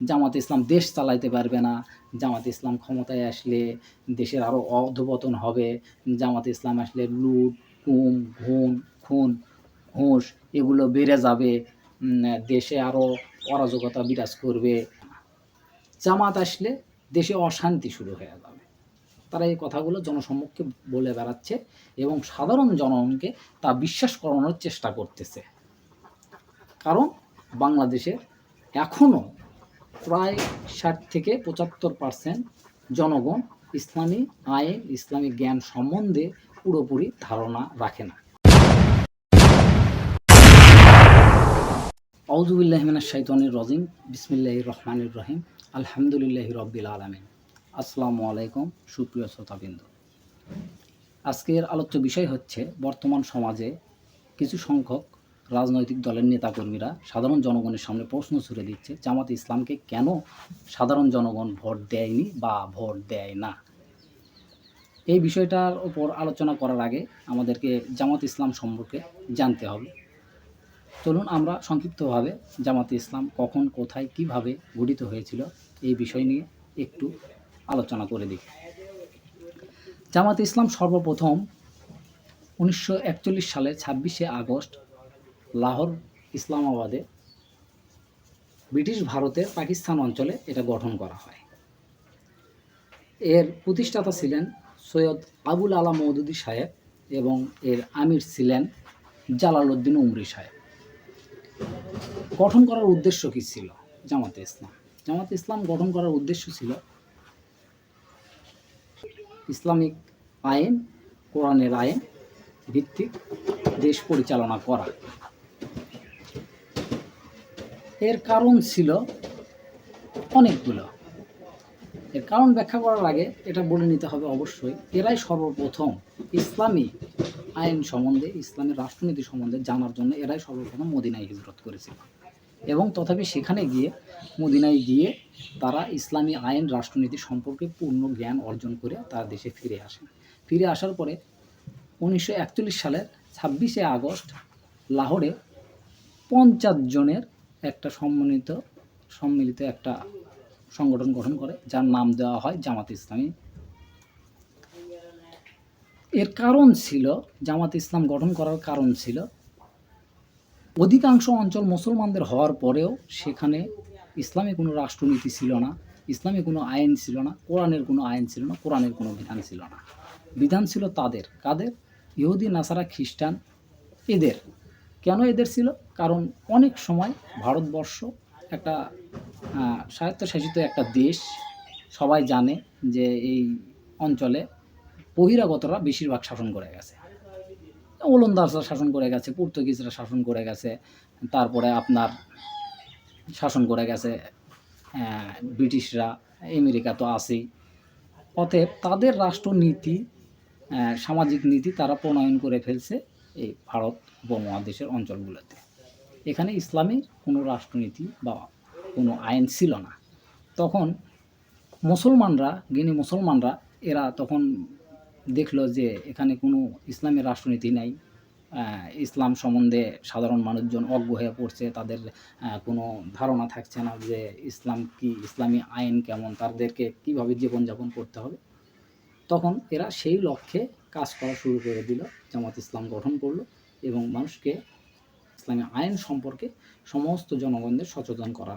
জামাত ইসলাম দেশ চালাইতে পারবে না। জামাত ইসলাম ক্ষমতায় আসলে দেশের আরও অধপতন হবে। জামাত ইসলাম আসলে লুট, কুম ঘুম খুন, ঘুষ এগুলো বেড়ে যাবে। দেশে আরও অরাজকতা বিরাজ করবে। জামাত আসলে দেশে অশান্তি শুরু হয়ে যাবে। তারা এই কথাগুলো জনসম্মুখে বলে বেড়াচ্ছে এবং সাধারণ জনগণকে তা বিশ্বাস করানোর চেষ্টা করতেছে। কারণ বাংলাদেশে এখনও প্রায় ষাট থেকে পঁচাত্তর পার্সেন্ট জনগণ ইসলামী আইন, ইসলামী জ্ঞান সম্বন্ধে পুরোপুরি ধারণা রাখে না। আউজুবিল্লাহমিনা শাইতানির রজিম। বিসমিল্লাহ রহমানির রহিম। আলহামদুলিল্লাহ রব্বিল আলমিন। আসসালামু আলাইকুম সুপ্রিয় শ্রোতাবৃন্দ। আজকের আলোচ্য বিষয় হচ্ছে বর্তমান সমাজে কিছু সংখ্যক রাজনৈতিক দলের নেতাকর্মীরা সাধারণ জনগণের সামনে প্রশ্ন ছুড়ে দিচ্ছে, জামাত ইসলামকে কেন সাধারণ জনগণ ভোট দেয়নি বা ভোট দেয় না? এই বিষয়টার ওপর আলোচনা করার আগে আমাদেরকে জামাত ইসলাম সম্পর্কে জানতে হবে। চলুন আমরা সংক্ষিপ্তভাবে জামাতে ইসলাম কখন, কোথায়, কীভাবে গঠিত হয়েছিল এই বিষয় নিয়ে একটু আলোচনা করে দিই জামাতে ইসলাম সর্বপ্রথম উনিশশো একচল্লিশ সালে ছাব্বিশে আগস্ট লাহোর, ইসলামাবাদে ব্রিটিশ ভারতের পাকিস্তান অঞ্চলে এটা গঠন করা হয়। এর প্রতিষ্ঠাতা ছিলেন সৈয়দ আবুল আলা মৌদুদি সাহেব এবং এর আমির ছিলেন জালালউদ্দিন উমরি সাহেব। গঠন করার উদ্দেশ্য কী ছিল? জামাতে ইসলাম। জামাতে ইসলাম গঠন করার উদ্দেশ্য ছিল ইসলামিক আইন, কোরআনের আইন ভিত্তিক দেশ পরিচালনা করা। এর কারণ ছিল অনেকগুলো। এর কারণ ব্যাখ্যা করার আগে এটা বলে নিতে হবে অবশ্যই, এরাই সর্বপ্রথম ইসলামী আইন সম্বন্ধে ইসলামের রাষ্ট্রনীতি সম্বন্ধে জানার জন্য এরাই সর্বপ্রথম মদিনায় হিজরত করেছিল। এবং তথাপি সেখানে গিয়ে, মদিনায় গিয়ে তারা ইসলামী আইন, রাষ্ট্রনীতি সম্পর্কে পূর্ণ জ্ঞান অর্জন করে তার দেশে ফিরে আসেন ফিরে আসার পরে উনিশশো একচল্লিশ সালের ছাব্বিশে আগস্ট লাহোরে পঞ্চাশ জনের একটা সম্মানিত, সম্মিলিত একটা সংগঠন গঠন করে, যার নাম দেওয়া হয় জামাত ইসলামী। এর কারণ ছিল, জামাত ইসলাম গঠন করার কারণ ছিল, অধিকাংশ অঞ্চল মুসলমানদের হওয়ার পরেও সেখানে ইসলামে কোনো রাষ্ট্রনীতি ছিল না, ইসলামে কোনো আইন ছিল না, কোরআনের কোনো আইন ছিল না, কোরআনের কোনো বিধান ছিল না। বিধান ছিল তাদের, কাদের? ইহুদি, নাসারা, খ্রিস্টান, এদের। কেন এদের ছিল? কারণ অনেক সময় ভারতবর্ষ একটা স্বায়ত্তশাসিত একটা দেশ, সবাই জানে যে এই অঞ্চলে বহিরাগতরা বেশিরভাগ শাসন করে গেছে। ওলন্দাজরা শাসন করে গেছে, পর্তুগিজরা শাসন করে গেছে, তারপরে আপনার শাসন করে গেছে ব্রিটিশরা, আমেরিকা তো আছেই। অতএব তাদের রাষ্ট্রনীতি সামাজিক নীতি তারা প্রণয়ন করে ফেলছে এই ভারত উপমহাদেশের অঞ্চলগুলোতে। এখানে ইসলামের কোনো রাষ্ট্রনীতি বা কোনো আইন ছিল না। তখন মুসলমানরা, গিনি মুসলমানরা, এরা তখন দেখল যে এখানে কোনো ইসলামের রাষ্ট্রনীতি নাই। ইসলাম সম্বন্ধে সাধারণ মানুষজন অজ্ঞ হয়ে পড়ছে, তাদের কোনো ধারণা থাকছে না যে ইসলাম কি, ইসলামী আইন কেমন, তাদেরকে কীভাবে জীবনযাপন করতে হবে। তখন এরা সেই লক্ষ্যে কাজ করা শুরু করে দিল, জামাত ইসলাম গঠন করল এবং মানুষকে ইসলামী আইন সম্পর্কে সমস্ত জনগণদের সচেতন করা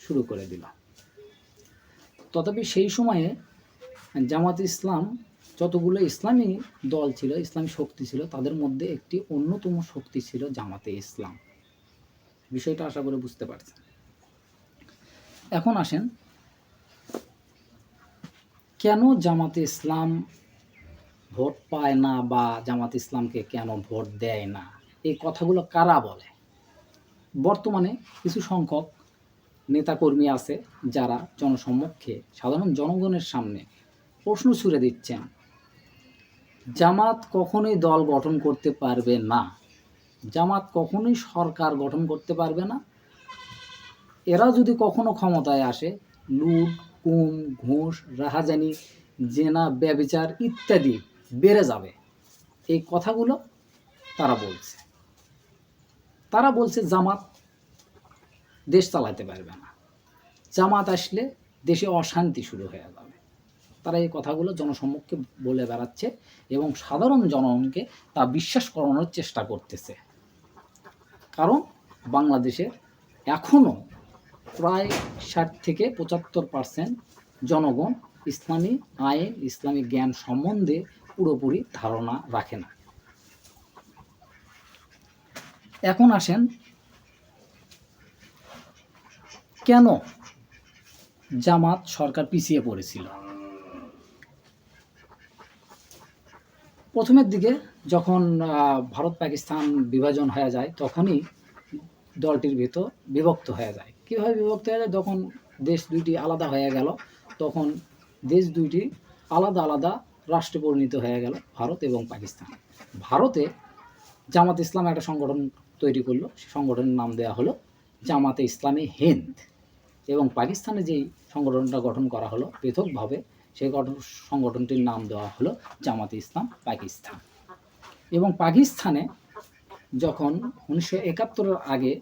শুরু করে দিল। তথাপি সেই সময়ে জামাত ইসলাম যতগুলো ইসলামী দল ছিল, ইসলামী শক্তি ছিল, তাদের মধ্যে একটি অন্যতম শক্তি ছিল জামাতে ইসলাম। বিষয়টা আশা করে বুঝতে পারছেন। এখন আসেন, কেন জামাতে ইসলাম ভোট পায় না বা জামাত ইসলামকে কেন ভোট দেয় না? এই কথাগুলো কারা বলে? বর্তমানে কিছু সংখ্যক নেতাকর্মী আছে যারা জনসম্মুখে সাধারণ জনগণের সামনে প্রশ্ন ছুড়ে দিচ্ছেন, জামাত কখনোই দল গঠন করতে পারবে না। জামাত কখনোই সরকার গঠন করতে পারবে না। এরা যদি কখনো ক্ষমতায় আসে, লুট কুম ঘুষ, রাহাজানি, জেনা, ব্যবিচার ইত্যাদি বেড়ে যাবে। এই কথাগুলো তারা বলছে। তারা বলছে জামাত দেশ চালাতে পারবে না। জামাত আসলে দেশে অশান্তি শুরু হয়ে যাবে। তারা এই কথাগুলো জনসম্মুখে বলে বেড়াচ্ছে এবং সাধারণ জনগণকে তা বিশ্বাস করানোর চেষ্টা করতেছে। কারণ বাংলাদেশে এখনও প্রায় ষাট থেকে পঁচাত্তর পার্সেন্ট জনগণ ইসলামী আইন, ইসলামী জ্ঞান সম্বন্ধে পুরোপুরি ধারণা রাখে না। এখন আসেন। কেন জামাত সরকার পিছিয়ে পড়েছিল? প্রথমের দিকে যখন ভারত পাকিস্তান বিভাজন হয়ে যায়, তখনই দলটির ভেতর বিভক্ত হয়ে যায়। কীভাবে বিভক্ত হয়ে যায়? যখন দেশ দুইটি আলাদা হয়ে গেল, তখন দেশ দুইটি আলাদা আলাদা রাষ্ট্রে পরিণত হয়ে গেল, ভারত এবং পাকিস্তান। ভারতে জামাত ইসলাম একটা সংগঠন তৈরি করল, সে সংগঠনের নাম দেওয়া হলো জামাতে ইসলামী হিন্দ। এবং পাকিস্তানে যেই সংগঠনটা গঠন করা হলো, পৃথকভাবে সেই গঠন, সংগঠনটির নাম দেওয়া হলো জামাতে ইসলাম পাকিস্তান। এবং পাকিস্তানে যখন উনিশশো একাত্তরের আগে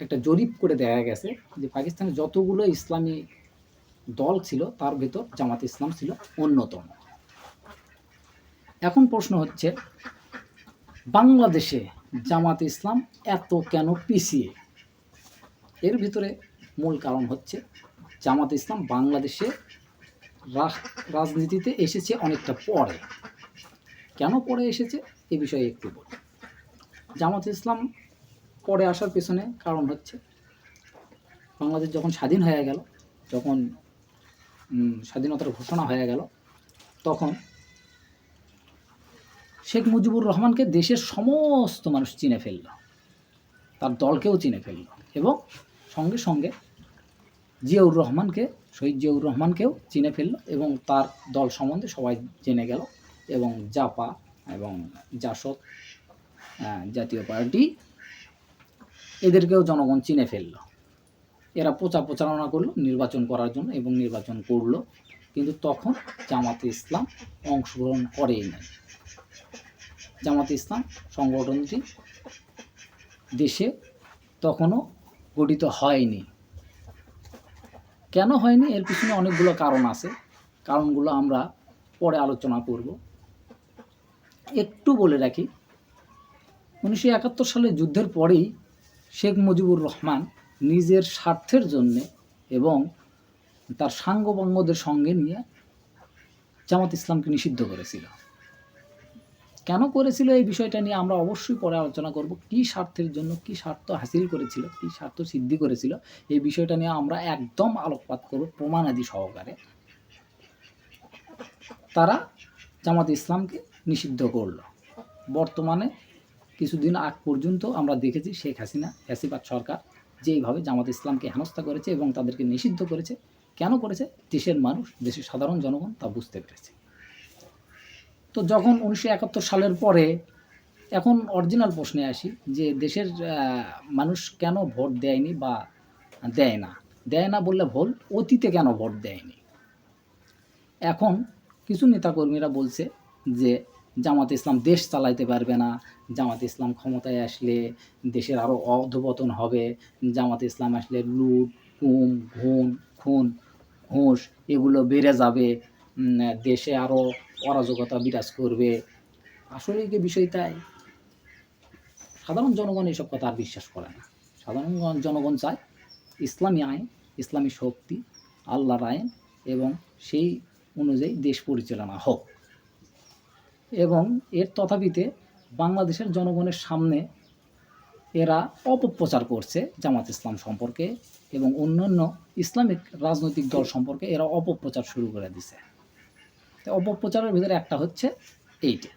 একটা জরিপ করে দেখা গেছে যে পাকিস্তানে যতগুলো ইসলামী দল ছিল, তার ভেতর জামাত ইসলাম ছিল অন্যতম। এখন প্রশ্ন হচ্ছে, বাংলাদেশে জামাত ইসলাম এত কেন পিছিয়ে? এর ভিতরে মূল কারণ হচ্ছে জামাত ইসলাম বাংলাদেশে রাজনীতিতে এসেছে অনেকটা পরে। কেন পরে এসেছে? এ বিষয়ে একটু বলি। জামাত ইসলাম পরে আসার পেছনে কারণ হচ্ছে বাংলাদেশ যখন স্বাধীন হয়ে গেল, যখন স্বাধীনতার ঘোষণা হয়ে গেল, তখন শেখ মুজিবুর রহমানকে দেশের সমস্ত মানুষ চিনে ফেলল। তার দলকেও চিনে ফেলল এবং সঙ্গে সঙ্গে জিয়াউর রহমানকে, শহীদ জিয়াউর রহমানকেও চিনে ফেলল এবং তার দল সম্বন্ধে সবাই জেনে গেল এবং জাপা এবং জাসদ জাতীয় পার্টি এদেরকেও জনগণ চিনে ফেলল। এরা প্রচার প্রচারণা করল, নির্বাচন করার জন্য এবং নির্বাচন করল। কিন্তু তখন জামাতে ইসলাম অংশগ্রহণ করেই নাই। জামাতে ইসলাম সংগঠনটি দেশে তখনও গঠিত হয়নি। কেন হয়নি? এর পিছনে অনেকগুলো কারণ আছে। কারণগুলো আমরা পরে আলোচনা করব। একটু বলে রাখি, উনিশশো একাত্তর সালে যুদ্ধের পরেই শেখ মুজিবুর রহমান নিজের স্বার্থের জন্যে এবং তার সাঙ্গবঙ্গদের সঙ্গে নিয়ে জামাত ইসলামকে নিষিদ্ধ করেছিল। কেন করেছিল এই বিষয়টা নিয়ে আমরা অবশ্যই পরে আলোচনা করব। কি স্বার্থের জন্য, কি স্বার্থ হাসিল করেছিল, কি স্বার্থ সিদ্ধি করেছিল, এই বিষয়টা নিয়ে আমরা একদম আলোকপাত করব প্রমাণাদি সহকারে। তারা জামাত ইসলামকে নিষিদ্ধ করল। বর্তমানে কিছুদিন আগ পর্যন্ত আমরা দেখেছি শেখ হাসিনা, ফ্যাসিবাদ সরকার যেইভাবে জামাত ইসলামকে হেনস্থা করেছে এবং তাদেরকে নিষিদ্ধ করেছে। কেন করেছে? দেশের মানুষ, দেশের সাধারণ জনগণ তা বুঝতে পেরেছে। তো যখন উনিশশো একাত্তর সালের পরে এখন অরিজিনাল প্রশ্নে আসি যে দেশের মানুষ কেন ভোট দেয়নি বা দেয় না? দেয় না বললে ভুল, অতীতে কেন ভোট দেয়নি? এখন কিছু নেতাকর্মীরা বলছে যে জামাত ইসলাম দেশ চালাইতে পারবে না, জামাত ইসলাম ক্ষমতায় আসলে দেশের আরও অধপতন হবে, জামাত ইসলাম আসলে লুট, কুম ঘুম খুন, ঘুষ এগুলো বেড়ে যাবে দেশে আরও অরাজকতা বিরাজ করবে। আসলে কি বিষয় তাই? সাধারণ জনগণ এসব কথা আর বিশ্বাস করে না। সাধারণ জনগণ চায় ইসলামী আইন, ইসলামী শক্তি, আল্লাহর আইন এবং সেই অনুযায়ী দেশ পরিচালনা হোক। এবং এর তথাপিতে বাংলাদেশের জনগণের সামনে এরা অপপ্রচার করছে জামাত ইসলাম সম্পর্কে এবং অন্যান্য ইসলামিক রাজনৈতিক দল সম্পর্কে এরা অপপ্রচার শুরু করে দিছে। অপপ্রচারের ভিতরে একটা হচ্ছে এইটা।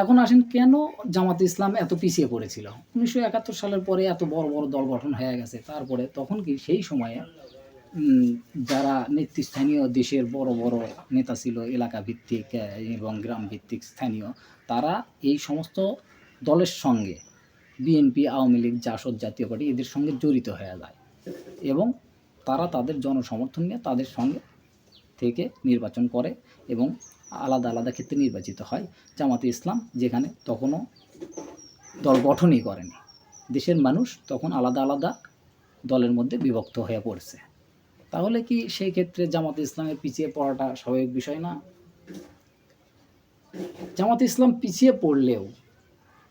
এখন আসেন কেন জামাত ইসলাম এত পিছিয়ে পড়েছিল? উনিশশো একাত্তর সালের পরে এত বড় বড় দল গঠন হয়ে গেছে। তারপরে তখন কি সেই সময়ে যারা নেতৃস্থানীয় দেশের বড় বড় নেতা ছিল, এলাকা ভিত্তিক এবং গ্রাম ভিত্তিক স্থানীয়, তারা এই সমস্ত দলের সঙ্গে বিএনপি, আওয়ামী লীগ, জাসদ জাতীয় পার্টি এদের সঙ্গে জড়িত হয়ে যায়। এবং তারা তাদের জনসমর্থন নিয়ে তাদের সঙ্গে থেকে নির্বাচন করে এবং আলাদা আলাদা ক্ষেত্রে নির্বাচিত হয়। জামাতে ইসলাম যেখানে তখনও দল গঠনই করেনি। দেশের মানুষ তখন আলাদা আলাদা দলের মধ্যে বিভক্ত হয়ে পড়ছে। তাহলে কি সেই ক্ষেত্রে জামাতে ইসলামের পিছিয়ে পড়াটা স্বাভাবিক বিষয় না? জামাত ইসলাম পিছিয়ে পড়লেও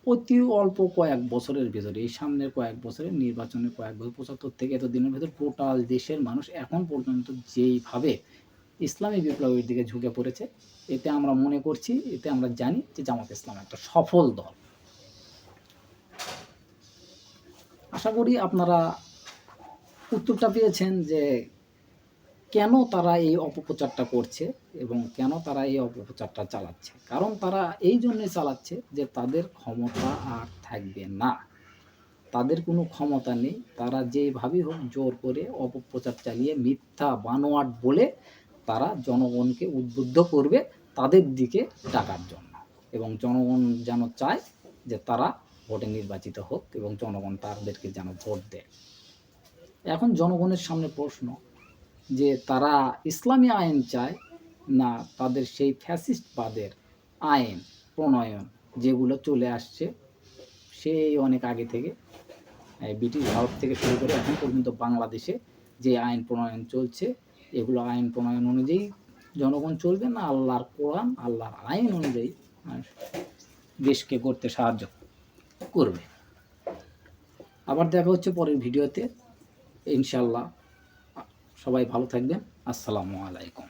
অতি অল্প কয়েক বছরের ভেতরে, এই সামনের কয়েক বছরের নির্বাচনের কয়েক বছর, পঁচাত্তর থেকে এত দিনের ভেতর, টোটাল দেশের মানুষ এখন পর্যন্ত যেইভাবে ইসলামী বিপ্লবের দিকে ঝুঁকে পড়েছে। এতে আমরা মনে করছি, এতে আমরা জানি যে জামাত ইসলাম একটা সফল দল। আশা করি আপনারা উত্তরটা পেয়েছেন যে কেন তারা এই অপপ্রচারটা করছে এবং কেন তারা এই অপপ্রচারটা চালাচ্ছে। কারণ তারা এই জন্যে চালাচ্ছে যে তাদের ক্ষমতা আর থাকবে না। তাদের কোনো ক্ষমতা নেই। তারা যেভাবেই হোক জোর করে অপপ্রচার চালিয়ে মিথ্যা বানোয়াট বলে তারা জনগণকে উদ্বুদ্ধ করবে তাদের দিকে ডাকার জন্য। এবং জনগণ যেন চায় যে তারা ভোটে নির্বাচিত হোক এবং জনগণ তাদেরকে যেন ভোট দেয়। এখন জনগণের সামনে প্রশ্ন যে তারা ইসলামী আইন চায় না তাদের সেই ফ্যাসিস্টবাদের আইন, প্রণয়ন যেগুলো চলে আসছে, সেই অনেক আগে থেকে ব্রিটিশ ভারত থেকে শুরু করে এখন পর্যন্ত বাংলাদেশে যে আইন প্রণয়ন চলছে এগুলো আইন প্রণয়ন অনুযায়ী জনগণ চলবে না, আল্লাহর কোরআন, আল্লাহর আইন অনুযায়ী দেশকে করতে সাহায্য করবে। আবার দেখা হচ্ছে পরের ভিডিওতে। ইনশাল্লাহ সবাই ভালো থাকবেন। আসসালামু আলাইকুম।